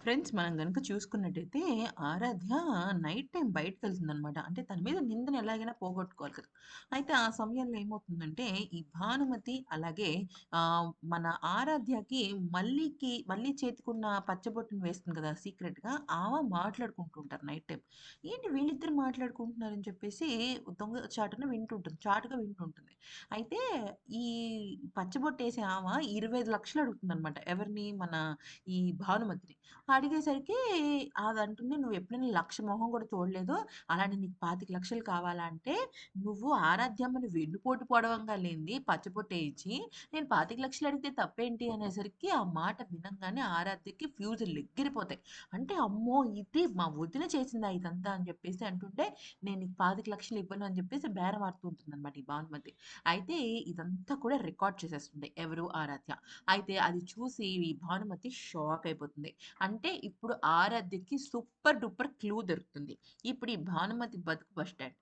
Friends మనం కనుక చూసుకున్నట్టయితే ఆరాధ్య నైట్ టైమ్ బయటకెళ్తుందనమాట. అంటే తన మీద నిందను ఎలాగైనా పోగొట్టుకోవాలి కదా! అయితే ఆ సమయంలో ఏమవుతుందంటే ఈ భానుమతి అలాగే మన ఆరాధ్యకి మళ్ళీకి మళ్ళీ చేతికున్న పచ్చబొట్టుని వేస్తుంది కదా! సీక్రెట్‌గా ఆమె మాట్లాడుకుంటూ ఉంటారు నైట్ టైం ఏంటి వీళ్ళిద్దరు మాట్లాడుకుంటున్నారని చెప్పేసి దొంగ చాటున వింటుంటుంది. చాటుగా వింటుంటుంది. అయితే ఈ పచ్చబొట్టేసే ఆమ 25,00,000 అడుగుతుందనమాట. ఎవరిని? మన ఈ భానుమతిని. అడిగేసరికి అదంటుండే నువ్వు ఎప్పుడైనా లక్ష మొహం కూడా చూడలేదు. అలాంటి నీకు పాతిక లక్షలు కావాలంటే "నువ్వు ఆరాధ్యమ్మని వెన్నుపోటు పొడవంగా లేనిది పచ్చబొట్టేయించి, నేను పాతిక లక్షలు అడిగితే తప్పేంటి?" అనేసరికి ఆ మాట వినంగానే ఆరాధ్యకి ఫ్యూజ్ లెగ్గిరిపోతాయి అంటే, "అమ్మో! ఇది మా వదిన చేసిందా ఇదంతా" అని చెప్పేసి అంటుంటే, "నేను నీకు పాతిక లక్షలు ఇవ్వను" అని చెప్పేసి బేరం ఆడుతూ ఉంటుందనమాట ఈ భానుమతి. అయితే ఇదంతా కూడా రికార్డ్ చేసేస్తుంది. ఎవరు? ఆరాధ్య. అయితే అది చూసి ఈ భానుమతి షాక్ అయిపోతుంది. అంటే అంటే ఇప్పుడు ఆరాధ్యకి సూపర్ డూపర్ క్లూ దొరుకుతుంది. ఇప్పుడు ఈ భానుమతి బతుకు బస్ స్టాండ్.